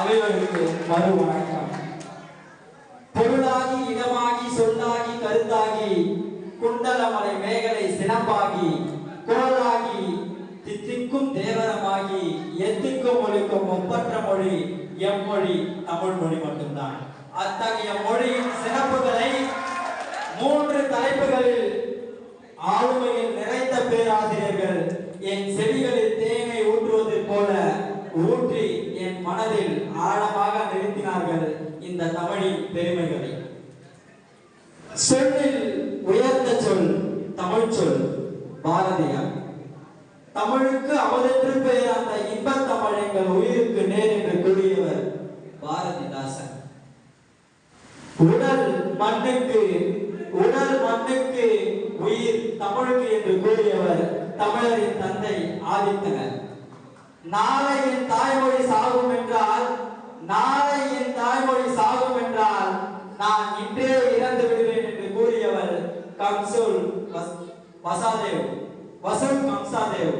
அவைகளுக்கு மறு வணக்கம் பொருளாகி இடமாகி சொல்லாகி கருத்தாகி குண்டலமலை மேகலை சினப்பாகி குரலாகி தித்திக்கும் தேவரமாகி எத்திக்கும் மொழிக்கும் ஒப்பற்ற மொழி எம்மொழி தமிழ் மொழி மட்டும்தான். அத்தகைய மொழியின் சிறப்புகளை மூன்று தலைப்புகளில் ஆளுமையில் நிறைந்த இந்த பெருமைகளை. சொல்லில் உயர்ந்த சொல் தமிழ் சொல் பாரதியார். தமிழுக்கு அவதென்று பெயர் அந்த இன்ப தமிழ் எங்கள் உயிருக்கு நேர் என்று கூறியவர் பாரதிதாசன். உடல் மண்ணுக்கு உடல் மண்ணுக்கு உயிர் தமிழுக்கு என்று கூறியவர் தமிழரின் தந்தை ஆதித்தனர். நாளை என் தாய்மொழி சாகும் என்றால் நாளை என் தாய்மொழி சாகும் என்றால் நான் இன்றே இறந்து விடுவேன் என்று கூறியவர் கம்சுல் வஸ்- வசாதேவ். வசன் கம்சாதேவ்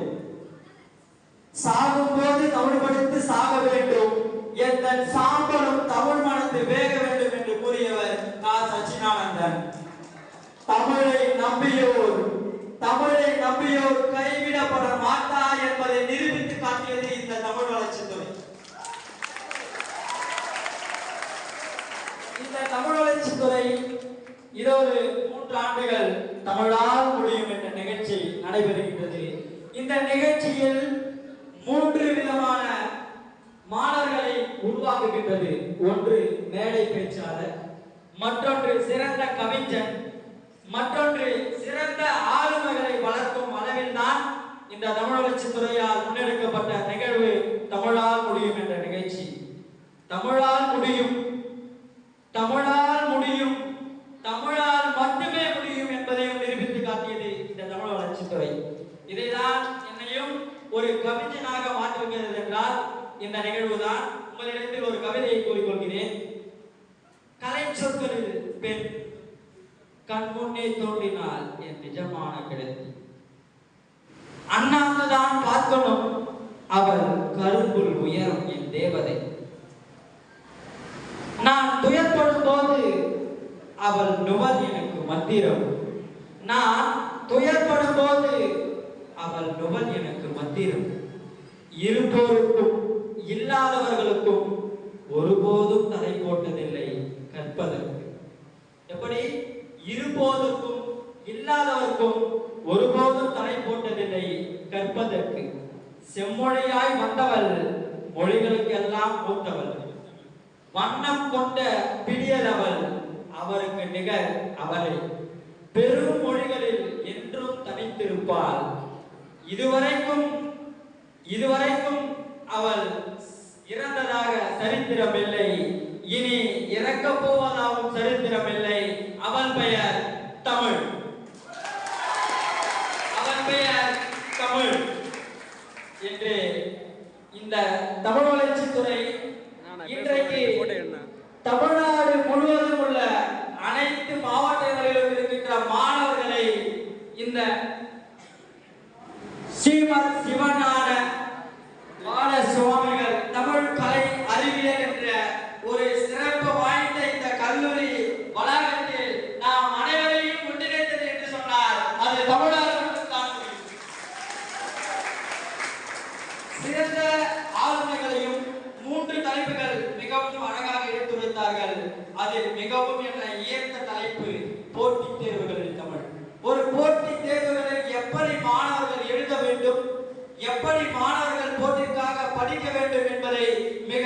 சாகும் போது தமிழ் படித்து சாக வேண்டும். என் சாம்பலும் தமிழ் மனத்து வேக வேண்டும் என்று கூறியவர் கா. சச்சிதானந்தன். தமிழை நம்பியோர் தமிழை நம்பியோர் கைவிடப்பட மாட்டார் என்பதை நிரூபித்து காட்டியது இந்த தமிழ் வளர்ச்சித்துறை. இந்த தமிழ் வளர்ச்சித்துறை இது ஒரு மூன்று ஆண்டுகள் தமிழால் நடைபெறுகின்றது. இந்த நிகழ்ச்சியில் மூன்று விதமான மாணவர்களை உருவாக்குகின்றது. ஒன்று மேடை பேச்சாளர் மற்றொன்று சிறந்த கவிஞன் மற்றொன்று சிறந்த ஆளுமைகளை வளர்க்கும் அளவில் தான் இந்த தமிழ் வளர்ச்சித் துறையால் முன்னெடுக்கப்பட்ட நிகழ்வு தமிழால் முடியும் என்ற நிகழ்ச்சி. தமிழால் முடியும். தமிழால் முடியும் தமிழால் மட்டுமே முடியும் என்பதையும் நிரூபித்து காட்டியது இந்த தமிழ் இதைதான் என்னையும் ஒரு கவிஞனாக மாற்றிருக்கிறது என்றால் இந்த நிகழ்வுதான் உங்களிடத்தில் ஒரு கவிதையை கூறிக்கொள்கிறேன். கலை சொற்களில் பெண். கண் முன்னே தோன்றினால் என் நிஜமான கிடத்தி. அண்ணாந்துதான் பார்க்கணும் அவள் கரும்புள் உயரம் என் தேவதை. நான் துயர்படும் போது அவள் நுவல் எனக்கு மந்திரம். நான் துயர்படும் போது அவள் நுவல் எனக்கு மத்திரம் இருப்போருக்கும் இல்லாதவர்களுக்கும் ஒருபோதும் தலை போட்டதில்லை கற்பதற்கு. எப்படி? இருபோதுக்கும் இல்லாதவர்க்கும் ஒருபோதும் தலை போட்டதில்லை கற்பதற்கு. செம்மொழியாய் வந்தவள் மொழிகளுக்கெல்லாம் மூத்தவள். வண்ணம் கொண்ட பிடியலவள் அவருக்கு நிகர் அவளை பெரும் மொழிகளில் என்றும் தனித்திருப்பாள். இதுவரைக்கும் இதுவரைக்கும் அவள் இறந்ததாக சரித்திரமில்லை. இனி இறக்கப் போவதாகவும் சரித்திரமில்லை. அவள் பெயர் தமிழ். அவள் பெயர் தமிழ். என்று இந்த தமிழ் வளர்ச்சித்துறை இன்றைக்கு தமிழ்நாடு முழுவதும் அதில் மிகவும் என்ற ஈர்த்த தலைப்பு போட்டித் தேர்வுகளில் தமிழ். ஒரு போட்டித் தேர்வுகளில் எப்படி மாணவர்கள் எழுத வேண்டும்? எப்படி மாணவர்கள் போட்டிற்காக படிக்க வேண்டும் என்பதை மிக